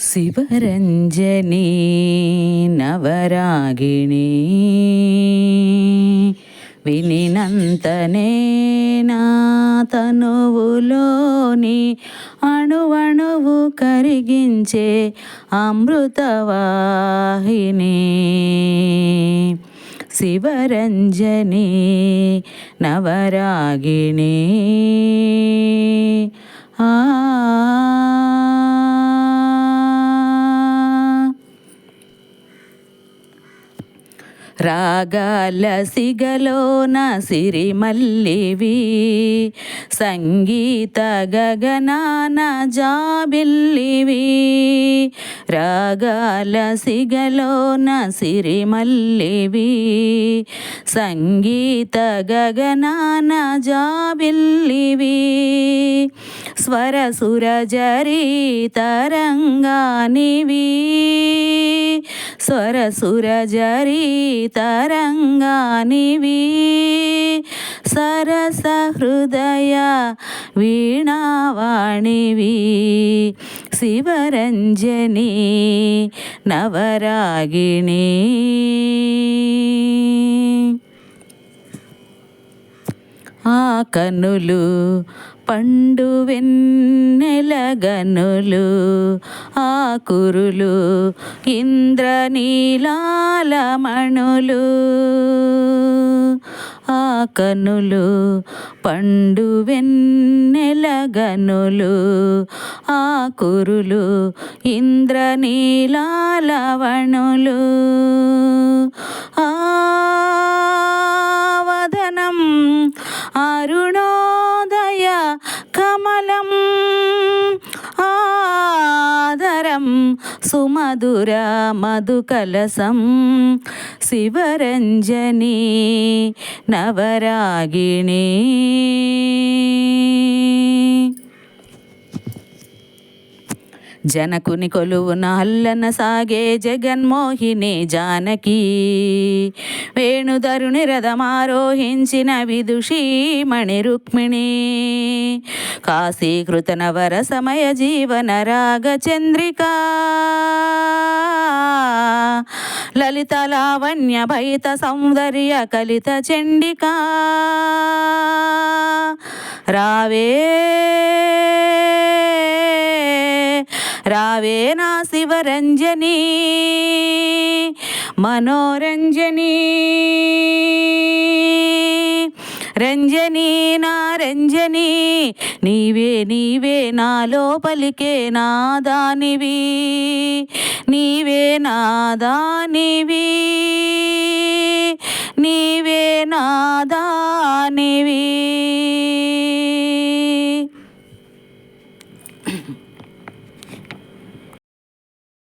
శివరంజని నవరాగిణి. వినినంతనే నా తనువులోని అణువణువు కరిగించే అమృతవాహిని. శివరంజని నవరాగిణి. ఆ రాగాల సిగలోన సిరిమల్లివి సంగీత గగనాన జాబిల్లివి. రాగాల సిగలోన సిరిమల్లివి సంగీత గగనాన జాబిల్లివి. స్వరసుర జరీ జరి తరంగానివి. స్వర సుర జరి తరంగానివి సరస హృదయ వీణావాణివి శివరంజని నవరాగిణి కనులు పండు వెన్నెలగనులు ఆకురులు ఇంద్రనీలాల మణులు ఆ కనులు పండు వెన్నెలగనులు ఆకురులు ఆ అరుణోదయ కమలం ఆదరం సుమధుర మధుకలసం శివరంజని నవరాగిణీ జనకుని కొలువున అల్లన సాగే జగన్మోహిని జానకి. వేణుధరుని రథమారోహించిన విదుషీమణి రుక్మిణి. కాశీకృత నవర సమయ జీవన రాగ చంద్రిక. లలిత లావణ్య భైత సౌందర్య కలిత చండికా. రావే రావే నా శివరంజని మనోరంజని. రంజని నా రంజని నీవే నీవే నాలో పలికే నాదానివి నీవే నాదానివి నీవే నాదానివి